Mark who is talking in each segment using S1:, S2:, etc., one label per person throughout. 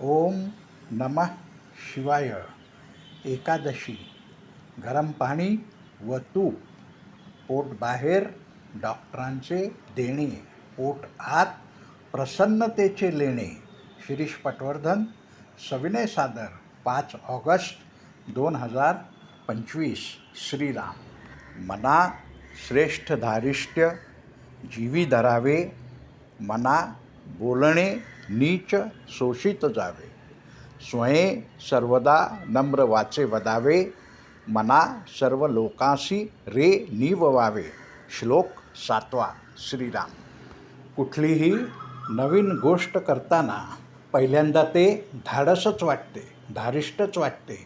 S1: ओम नमः शिवाय. एकादशी. गरम पाणी व तूप. पोट बाहेर डॉक्टरांचे देणे. पोट आत प्रसन्नतेचे लेणे. शिरीष पटवर्धन सविनय सादर पाच ऑगस्ट दोन हजार पंचवीस. श्रीराम. मना श्रेष्ठ धारिष्ट्य जीवी धरावे मना बोलणे नीच शोषित जावे. स्वये सर्वदा नम्र वाचे वदावे. मना सर्व लोकांशी रे निववावे श्लोक सातवा श्रीराम. कुठलीही नवीन गोष्ट करताना पहिल्यांदा ते धाडसच वाटते धारिष्टच वाटते.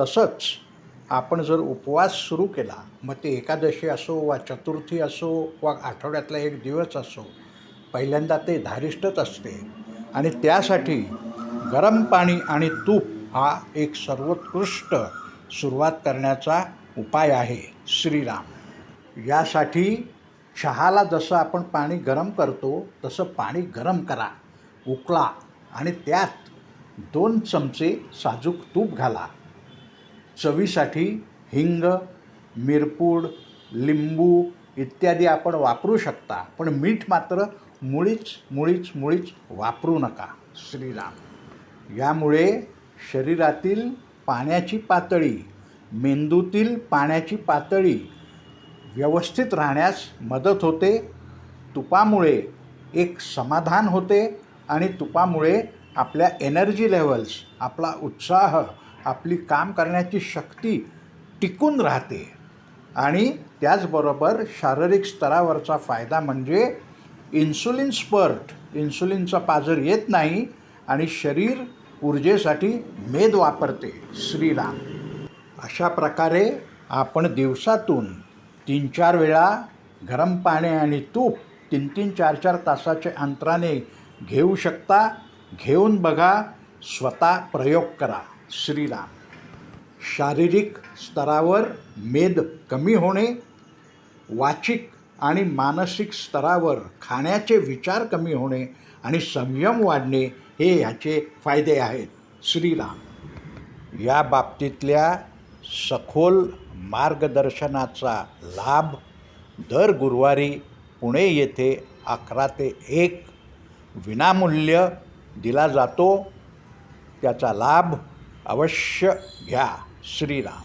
S1: तसंच आपण जर उपवास सुरू केला मग ते एकादशी असो वा चतुर्थी असो वा आठवड्यातला एक दिवस असो पहिल्यांदा ते धारिष्टच असते. आणि त्यासाठी गरम पाणी आणि तूप हा एक सर्वोत्कृष्ट सुरुवात करण्याचा उपाय आहे श्रीराम. यासाठी चहाला जसं आपण पाणी गरम करतो तसं पाणी गरम करा उकळा आणि त्यात दोन चमचे साजूक तूप घाला. चवीसाठी हिंग मिरपूड लिंबू इत्यादी आपण वापरू शकता पण मीठ मात्र मुळीच मुळीच मुळीच वापरू नका श्रीराम. यामुळे शरीरातील पाण्याची पातळी मेंदूतील पाण्याची पातळी व्यवस्थित राहण्यास मदत होते. तुपामुळे एक समाधान होते आणि तुपामुळे आपल्या एनर्जी लेवल्स आपला उत्साह आपली काम करण्याची शक्ती टिकून राहते. आणि त्याचबरोबर शारीरिक स्तरावरचा फायदा म्हणजे इन्सुलिन स्पर्ट इन्सुलिनचा पाजर येत नाही आणि शरीर ऊर्जेसाठी मेद वापरते. श्रीराम. अशा प्रकारे आपण दिवसातून तीन चार वेळा गरम पाणी आणि तूप तीन तीन चार चार तासाच्या अंतराने घेऊ शकता. घेऊन बघा स्वतः प्रयोग करा. श्रीराम. शारीरिक स्तरावर मेद कमी होणे वाचिक आणि मानसिक स्तरावर खाण्याचे विचार कमी होणे आणि संयम वाढणे हे ह्याचे फायदे आहेत. श्रीराम. या बाबतीतल्या सखोल मार्गदर्शनाचा लाभ दर गुरुवारी पुणे येथे अकरा ते एक विनामूल्य दिला जातो. त्याचा लाभ अवश्य घ्या श्रीराम.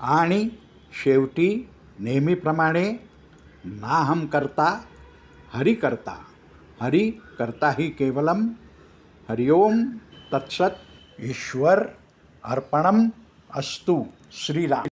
S1: आणि शेवटी नेहमीप्रमाणे नाहम करता हरि करता। हरि करता ही केवलम हरिओम तत्सत ईश्वर अर्पणम अस्तु श्रीराम।